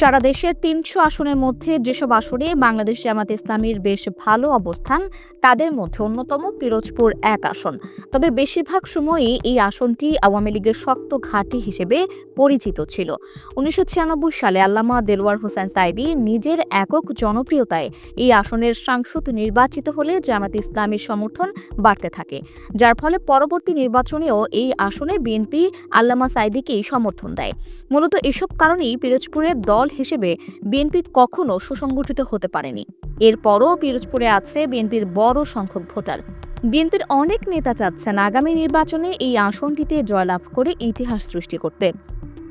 সারা দেশের তিনশো আসনের মধ্যে যেসব আসনে বাংলাদেশ জামাত ইসলামীর বেশ ভালো অবস্থান, তাদের মধ্যে অন্যতম পিরোজপুর এক আসন। তবে বেশিরভাগ সময়ই এই আসনটি আওয়ামী লীগের শক্ত ঘাঁটি হিসেবে পরিচিত ছিল। উনিশশো ছিয়ানব্বই সালে আল্লামা দেলওয়ার হোসেন সাইদি নিজের একক জনপ্রিয়তায় এই আসনের সাংসদ নির্বাচিত হলে জামাত ইসলামীর সমর্থন বাড়তে থাকে। যার ফলে পরবর্তী নির্বাচনেও এই আসনে বিএনপি আল্লামা সাইদিকেই সমর্থন দেয়। মূলত এসব কারণেই পিরোজপুরের দল হিসেবে বিএনপি কখনো সুসংগঠিত হতে পারেনি। এরপরও পিরোজপুরে আছে বিএনপির বড় সংখ্যক ভোটার। বিএনপির অনেক নেতা চাচ্ছেন আগামী নির্বাচনে এই আসনটিতে জয়লাভ করে ইতিহাস সৃষ্টি করতে।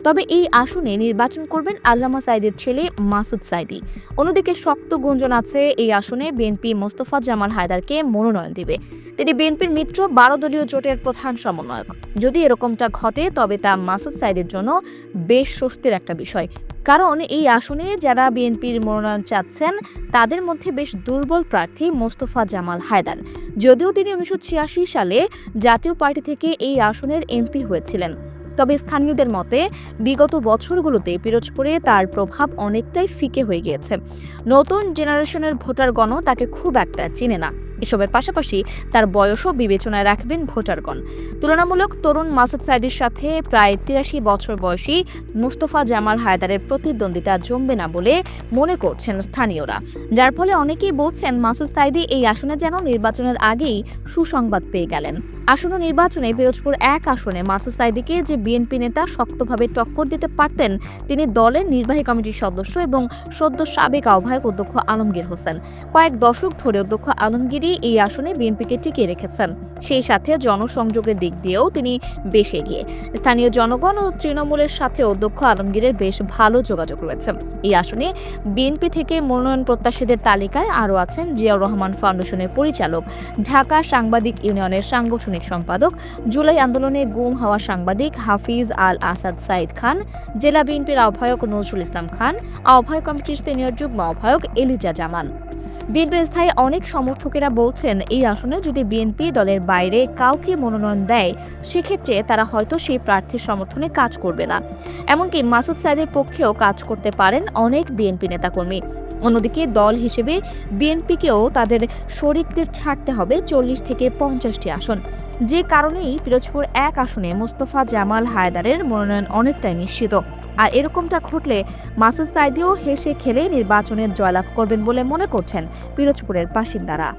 তবে এই আসনে নির্বাচন করবেন আল্লামা সাইদের ছেলে মাসুদ সাইদি। অন্যদিকে শক্ত গুঞ্জন আছে এই আসনে বিএনপি মোস্তফা জামাল হায়দারকে মনোনয়ন দিবে। তিনি বিএনপির মিত্র, বারো দলীয় জোটের প্রধান সমন্বয়ক। যদি এরকমটা ঘটে, তবে তা মাসুদ সাইদের জন্য বেশ স্বস্তির একটা বিষয়। কারণ এই আসনে যারা বিএনপির মনোনয়ন চাচ্ছেন, তাদের মধ্যে বেশ দুর্বল প্রার্থী মোস্তফা জামাল হায়দার। যদিও তিনি উনিশশো ছিয়াশি সালে জাতীয় পার্টি থেকে এই আসনের এমপি হয়েছিলেন। তবে স্থানীয়দের মতে, বিগত বছরগুলোতে পিরোজপুরে তার প্রভাব অনেকটাই ফিকে হয়ে গিয়েছে। নতুন জেনারেশনের ভোটারগণও তাকে খুব একটা চিনে না। এসবের পাশাপাশি তার বয়সও বিবেচনায় রাখবেন ভোটারগণ। তুলনামূলক তরুণ মাসুদ সাইদির সাথে প্রায় তিরাশি বছর বয়সী মুস্তফা জামাল হায়দারের প্রতিদ্বন্দ্বিতা জমবে না বলে মনে করছেন স্থানীয়রা। যার ফলে অনেকেই বলছেন, মাসুদ সাইদি এই আসনে যেন নির্বাচনের আগেই সুসংবাদ পেয়ে গেলেন। আসন্ন নির্বাচনে পিরোজপুর এক আসনে মাসুদ সাইদিকে যে বিএনপি নেতা শক্তভাবে টক্কর দিতে পারতেন, তিনি দলের নির্বাহী কমিটির সদস্য এবং সদ্য সাবেক আহ্বায়ক অধ্যক্ষ আলমগীর হোসেন। কয়েক দশক ধরে অধ্যক্ষ আলমগীরই এই আসনে বিএনপিকে টিকিয়ে রেখেছেন। সেই সাথে জনসংযোগের দিক দিয়েও তিনি বেশ এগিয়ে। স্থানীয় জনগণ ও তৃণমূলের সাথে অধ্যক্ষ আলমগীরের বেশ ভালো যোগাযোগ রয়েছে। এই আসনে বিএনপি থেকে মনোনয়ন প্রত্যাশীদের তালিকায় আরও আছেন জিয়াউর রহমান ফাউন্ডেশনের পরিচালক, ঢাকা সাংবাদিক ইউনিয়নের সাংগঠনিক সম্পাদক, জুলাই আন্দোলনে গুম হওয়া সাংবাদিক হাফিজ আল আসাদ সাইদ খান, জেলা বিএনপির আহ্বায়ক নজরুল ইসলাম খান, আহ্বায়ক কমিটির সিনিয়র যুগ্ম আহ্বায়ক এলিজা জামান বিএনপির স্থায়ী অনেক সমর্থকেরা বলছেন, এই আসনে যদি বিএনপি দলের বাইরে কাউকে মনোনয়ন দেয়, সেক্ষেত্রে তারা হয়তো সেই প্রার্থীর সমর্থনে কাজ করবে না। এমনকি মাসুদ সাইদের পক্ষেও কাজ করতে পারেন অনেক বিএনপি নেতাকর্মী। অন্যদিকে দল হিসেবে বিএনপিকেও তাদের শরিকদের ছাড়তে হবে চল্লিশ থেকে পঞ্চাশটি আসন। যে কারণেই পিরোজপুর এক আসনে মোস্তফা জামাল হায়দারের মনোনয়ন অনেকটাই নিশ্চিত। আর এরকমটা ঘটলে মাসুদ সাইদিও হেসে খেলে নির্বাচনের জয়লাভ করবেন বলে মনে করছেন পিরোজপুরের বাসিন্দারা।